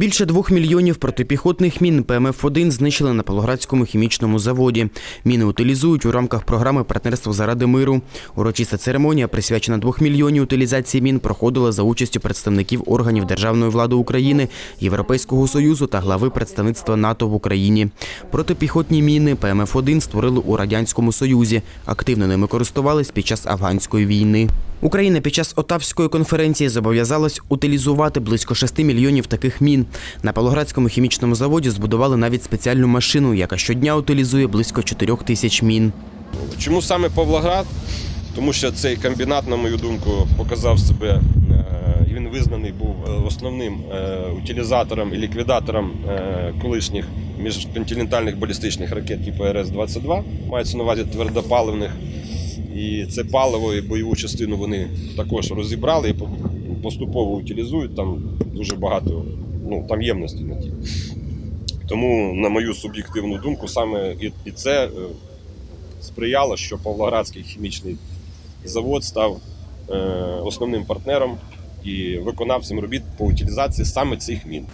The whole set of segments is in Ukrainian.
Більше двох мільйонів протипіхотних мін ПМФ-1 знищили на Павлоградському хімічному заводі. Міни утилізують у рамках програми «Партнерство заради миру». Урочиста церемонія, присвячена двох мільйонів утилізації мін, проходила за участю представників органів державної влади України, Європейського Союзу та глави представництва НАТО в Україні. Протипіхотні міни ПМФ-1 створили у Радянському Союзі. Активно ними користувались під час афганської війни. Україна під час Отавської конференції зобов'язалась утилізувати близько 6 мільйонів таких мін. На Павлоградському хімічному заводі збудували навіть спеціальну машину, яка щодня утилізує близько 4 тисяч мін. Чому саме Павлоград? Тому що цей комбінат, на мою думку, показав себе. е, Він визнаний був е, основним е, утилізатором і ліквідатором колишніх міжконтинентальних балістичних ракет типу РС-22, мається на увазі твердопаливних. І це паливо і бойову частину вони також розібрали і поступово утилізують. Там дуже багато ну, там ємності на ті. Тому, на мою суб'єктивну думку, саме і, це е, сприяло, що Павлоградський хімічний завод став е, основним партнером і виконавцем робіт по утилізації саме цих мін.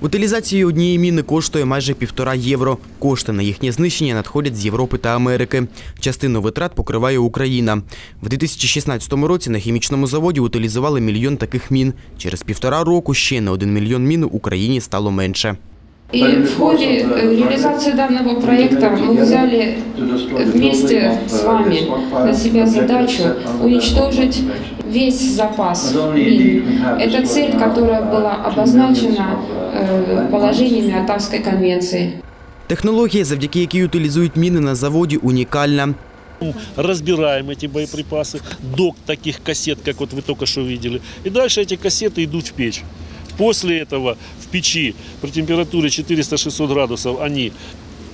Утилізація однієї міни коштує майже півтора євро. Кошти на їхнє знищення надходять з Європи та Америки. Частину витрат покриває Україна. В 2016 році на хімічному заводі утилізували мільйон таких мін. Через півтора року ще на один мільйон мін Україні стало менше. И в ходе э, реализации данного проекта мы взяли вместе с вами на себя задачу уничтожить весь запас мин. Это цель, которая была обозначена э, положениями Оттавской конвенции. Технологія, завдяки якій утилізують міни на заводі, унікальна. разбираем эти боеприпасы до таких кассет, как вот вы только что видели. И дальше эти кассеты идут в печь. После этого в печи при температуре 400-600 градусов они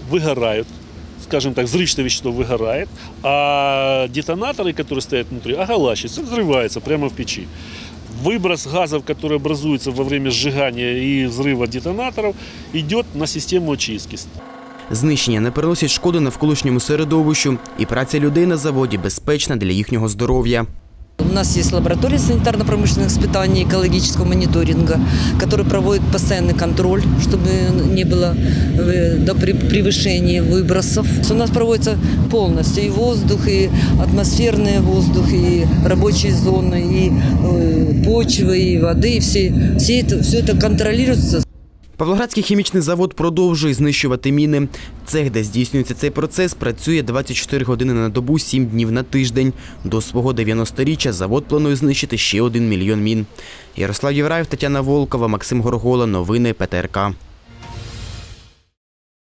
выгорают, скажем так, взрывчатое вещество выгорает, а детонаторы, которые стоят внутри, оголачиваются, взрываются прямо в печи. Выброс газов, который образуется во время сжигания и взрыва детонаторов, идет на систему очистки. Знищення не приносять шкоди навколишньому середовищу, і праця людей на заводі безпечна для їхнього здоров'я. У нас есть лаборатория санитарно-промышленных испытаний экологического мониторинга, который проводит постоянный контроль, чтобы не было э, до превышения выбросов. У нас проводится полностью и воздух, и атмосферный воздух, и рабочие зоны, и э, почвы, и воды, все, все, это, все это контролируется Павлоградський хімічний завод продовжує знищувати міни. Цех, де здійснюється цей процес, працює 24 години на добу, 7 днів на тиждень. До свого 90-річчя завод планує знищити ще 1 мільйон мін. Ярослав Євраєв, Тетяна Волкова, Максим Горгола. Новини ПТРК.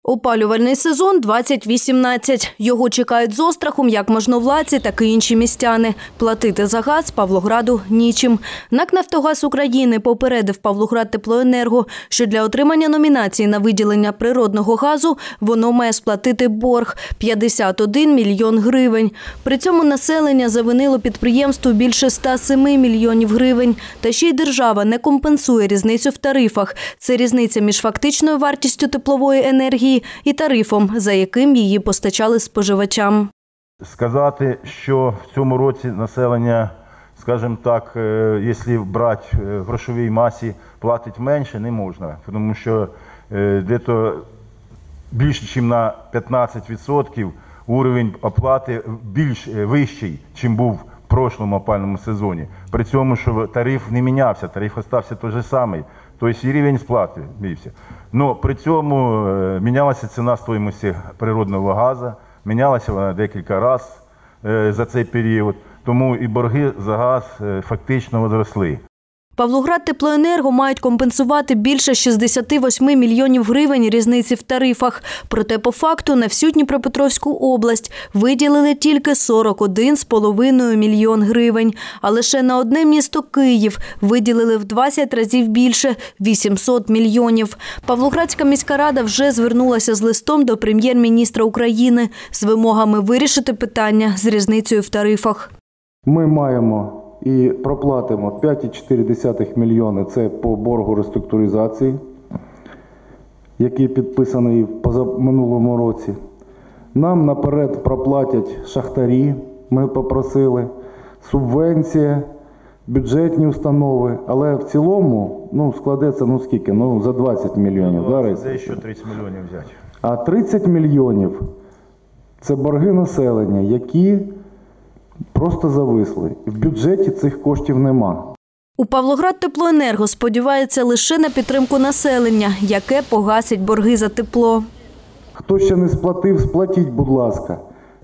Опалювальний сезон 2018. Його чекають з острахом як можновладці, так і інші містяни. Платити за газ Павлограду нічим. НАК «Нафтогаз України» попередив Павлоград Теплоенерго, що для отримання номінації на виділення природного газу воно має сплатити борг – 51 мільйон гривень. При цьому населення завинило підприємству більше 107 мільйонів гривень. Та ще й держава не компенсує різницю в тарифах. Це різниця між фактичною вартістю теплової енергії і тарифом, за яким її постачали споживачам. Сказати, що в цьому році населення, скажімо так, е, якщо брати е, в грошовій масі, платить менше, не можна. Тому що е, дето більше, ніж на 15% уровень оплати більш вищий, ніж був прошлому опальному сезоні. При цьому, що тариф не мінявся, тариф залишився той же самий. Тобто і рівень сплати мівся. Но при цьому е, мінялася ціна стоїмості природного газу, мінялася вона декілька разів е, за цей період, тому і борги за газ е, фактично зросли. Павлоград Теплоенерго мають компенсувати більше 68 мільйонів гривень різниці в тарифах. Проте по факту на всю Дніпропетровську область виділили тільки 41,5 мільйон гривень. А лише на одне місто Київ виділили в 20 разів більше – 800 мільйонів. Павлоградська міська рада вже звернулася з листом до прем'єр-міністра України з вимогами вирішити питання з різницею в тарифах. Ми маємо і проплатимо 5,4 мільйони це по боргу реструктуризації, який підписаний в позаминулому році. Нам наперед проплатять шахтарі, ми попросили, субвенція бюджетні установи, але в цілому ну, складеться ну скільки? Ну, за 20 мільйонів. да? Де ще 30 мільйонів взяти? А 30 мільйонів це борги населення, які просто зависли. В бюджеті цих коштів нема. У Павлоград Теплоенерго сподівається лише на підтримку населення, яке погасить борги за тепло. Хто ще не сплатив, сплатіть, будь ласка.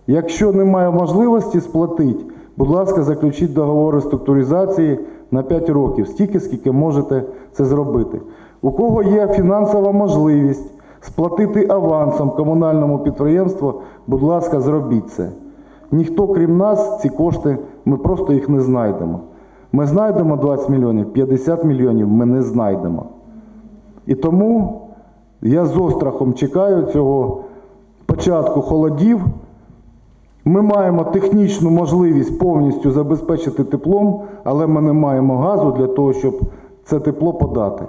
Якщо немає можливості сплатити, будь ласка, заключіть договор реструктуризації на 5 років, стільки, скільки можете це зробити. У кого є фінансова можливість сплатити авансом комунальному підприємству, будь ласка, зробіть це. Ніхто, крім нас, ці кошти, ми просто їх не знайдемо. Ми знайдемо 20 мільйонів, 50 мільйонів ми не знайдемо. І тому я з острахом чекаю цього початку холодів. Ми маємо технічну можливість повністю забезпечити теплом, але ми не маємо газу для того, щоб це тепло подати.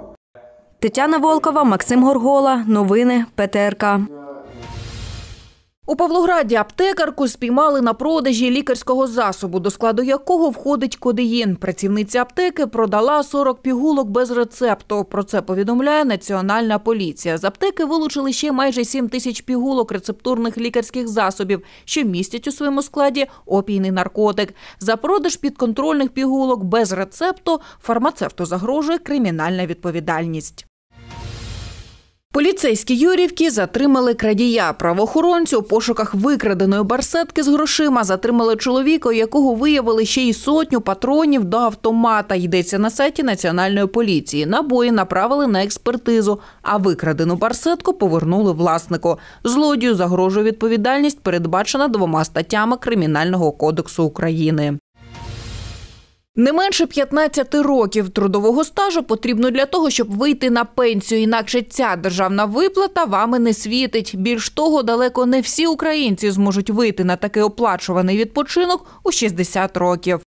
Тетяна Волкова, Максим Горгола. Новини ПТРК. У Павлограді аптекарку спіймали на продажі лікарського засобу, до складу якого входить кодеїн. Працівниця аптеки продала 40 пігулок без рецепту. Про це повідомляє Національна поліція. З аптеки вилучили ще майже 7 тисяч пігулок рецептурних лікарських засобів, що містять у своєму складі опійний наркотик. За продаж підконтрольних пігулок без рецепту фармацевту загрожує кримінальна відповідальність. Поліцейські Юрівки затримали крадія. Правоохоронці у пошуках викраденої барсетки з грошима затримали чоловіка, якого виявили ще й сотню патронів до автомата. Йдеться на сайті Національної поліції. Набої направили на експертизу, а викрадену барсетку повернули власнику. Злодію загрожує відповідальність, передбачена двома статтями Кримінального кодексу України. Не менше 15 років трудового стажу потрібно для того, щоб вийти на пенсію. Інакше ця державна виплата вами не світить. Більш того, далеко не всі українці зможуть вийти на такий оплачуваний відпочинок у 60 років.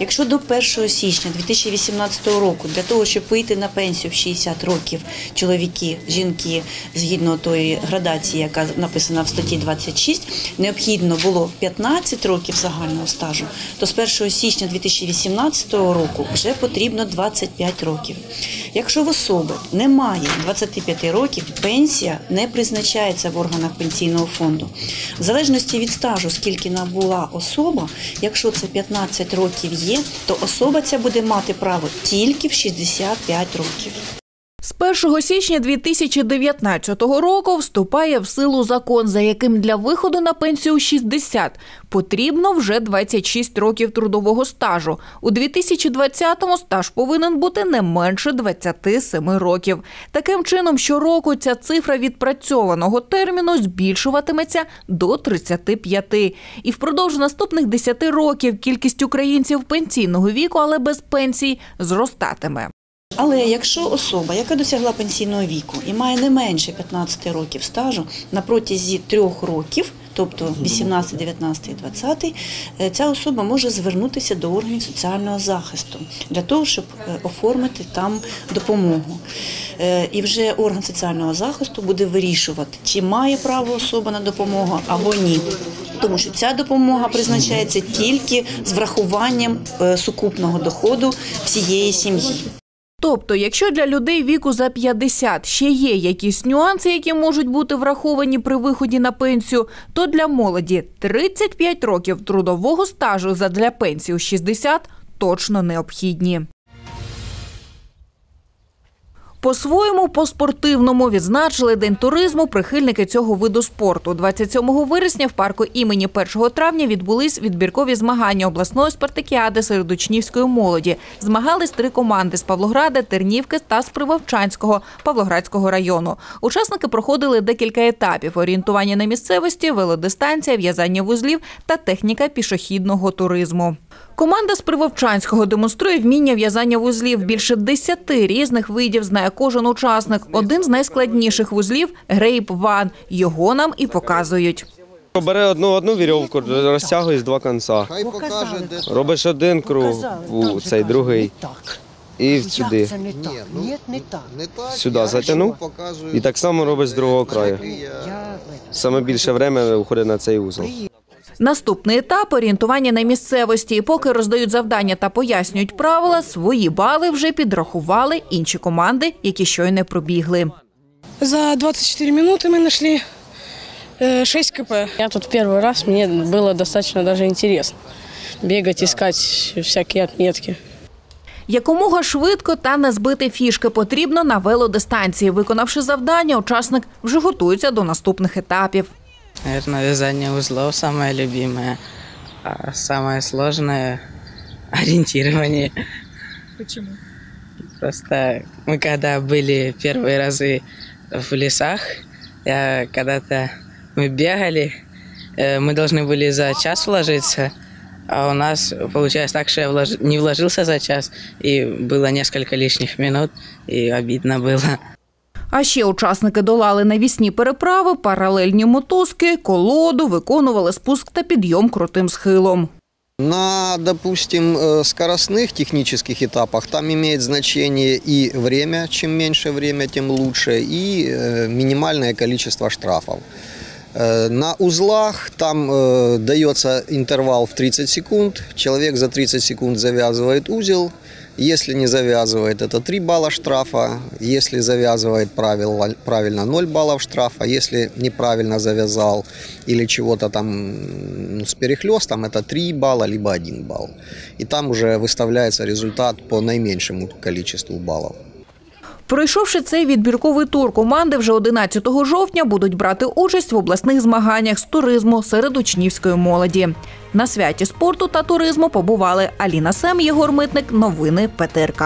Якщо до 1 січня 2018 року для того, щоб вийти на пенсію в 60 років, чоловіки, жінки, згідно тої градації, яка написана в статті 26, необхідно було 15 років загального стажу, то з 1 січня 2018 року вже потрібно 25 років. Якщо в особи немає 25 років, пенсія не призначається в органах пенсійного фонду. В залежності від стажу, скільки набула особа, якщо це 15 років є, то особа ця буде мати право тільки в 65 років. З 1 січня 2019 року вступає в силу закон, за яким для виходу на пенсію у 60 потрібно вже 26 років трудового стажу. У 2020-му стаж повинен бути не менше 27 років. Таким чином, щороку ця цифра відпрацьованого терміну збільшуватиметься до 35. І впродовж наступних 10 років кількість українців пенсійного віку, але без пенсій, зростатиме. Але якщо особа, яка досягла пенсійного віку і має не менше 15 років стажу на протязі трьох років, тобто 18, 19 і 20, е, ця особа може звернутися до органів соціального захисту для того, щоб е, оформити там допомогу. Е, І вже орган соціального захисту буде вирішувати, чи має право особа на допомогу або ні. Тому що ця допомога призначається тільки з врахуванням е, сукупного доходу всієї сім'ї. Тобто, якщо для людей віку за 50 ще є якісь нюанси, які можуть бути враховані при виході на пенсію, то для молоді 35 років трудового стажу задля пенсії у 60 точно необхідні. По-своєму, по-спортивному відзначили День туризму прихильники цього виду спорту. 27 вересня в парку імені 1 травня відбулись відбіркові змагання обласної спартакіади серед учнівської молоді. Змагались три команди з Павлограда, Тернівки та з Привовчанського Павлоградського району. Учасники проходили декілька етапів: орієнтування на місцевості, велодистанція, в'язання вузлів та техніка пішохідного туризму. Команда з Привовчанського демонструє вміння в'язання вузлів. Більше десяти різних видів знає кожен учасник. Один з найскладніших вузлів грейп ван. Його нам і показують. Бере одну одну вірьовку, розтягує з два кінця. Робиш один круг, у цей другий. І сюди. Не так. Не так. Сюди затягнув. І так само робиш з другого краю. Саме більше время уходить на цей узол. Наступний етап орієнтування на місцевості. І Поки роздають завдання та пояснюють правила, свої бали вже підрахували інші команди, які щойно пробігли. За 24 минуты мы нашли э, 6 КП. Я тут первый раз, мне было достаточно даже интересно бегать, искать всякие отметки. Якомога швидко та не збити фішки потрібно на велодистанції. Виконавши завдання, учасник вже готується до наступних етапів. Наверное, вязание узлов самое любимое, а самое сложное – ориентирование. Почему? Просто мы когда были первые разы в лесах, я когда-то мы бегали, э, мы должны были за час вложиться, а у нас получилось так, что я влож- не вложился за час, и было несколько лишних минут, и обидно было. А ще учасники долали навісні переправи, паралельні мотузки, колоду, виконували спуск та підйом крутим схилом. На, допустим, э, скоростных технических этапах там имеет значение и время, чем меньше время, тем лучше, и э, минимальное количество штрафов. Э, На узлах там э, дается интервал в 30 секунд, человек за 30 секунд завязывает узел, если не завязывает, это 3 балла штрафа, если завязывает правило, правильно 0 баллов штрафа, если неправильно завязал или чего-то там ну, с перехлестом, это 3 балла, либо 1 балл. И там уже выставляется результат по наименьшему количеству баллов. Пройшовши цей відбірковий тур, команди вже 11 жовтня будуть брати участь в обласних змаганнях з туризму серед учнівської молоді. На святі спорту та туризму побували Аліна Сем, Єгор Митник. Новини ПТРК.